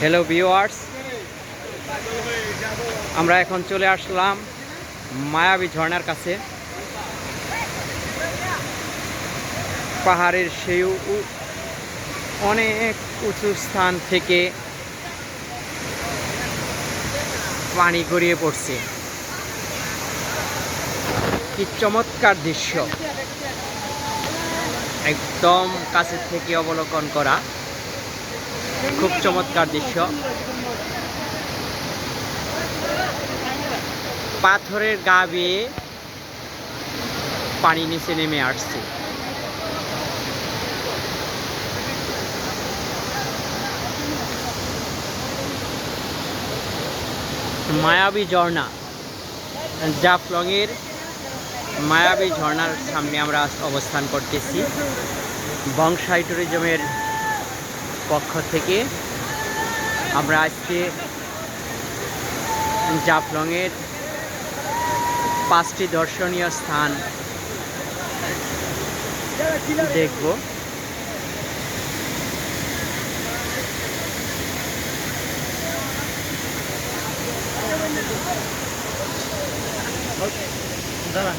Hello viewers আমরা এখন চলে আসলাম মায়াবী ঝর্ণার কাছে। পাহাড়ের সেই অনেক উঁচু স্থান থেকে পানি গড়িয়ে পড়ছে। কি চমৎকার দৃশ্য। একদম কাছে থেকে অবলোকন করা। খুব চমৎকার দৃশ্য। পাথরের গা বেয়ে পানি নিচে নেমে আসছে। মায়াবী ঝর্ণা, জাফলংয়ের মায়াবী ঝর্ণার সামনে আমরা অবস্থান করতেছি। বংশাই ট্যুরিজমের পক্ষ থেকে আমরা আজকে জাফলংয়ের পাঁচটি দর্শনীয় স্থান দেখব। দাঁড়া।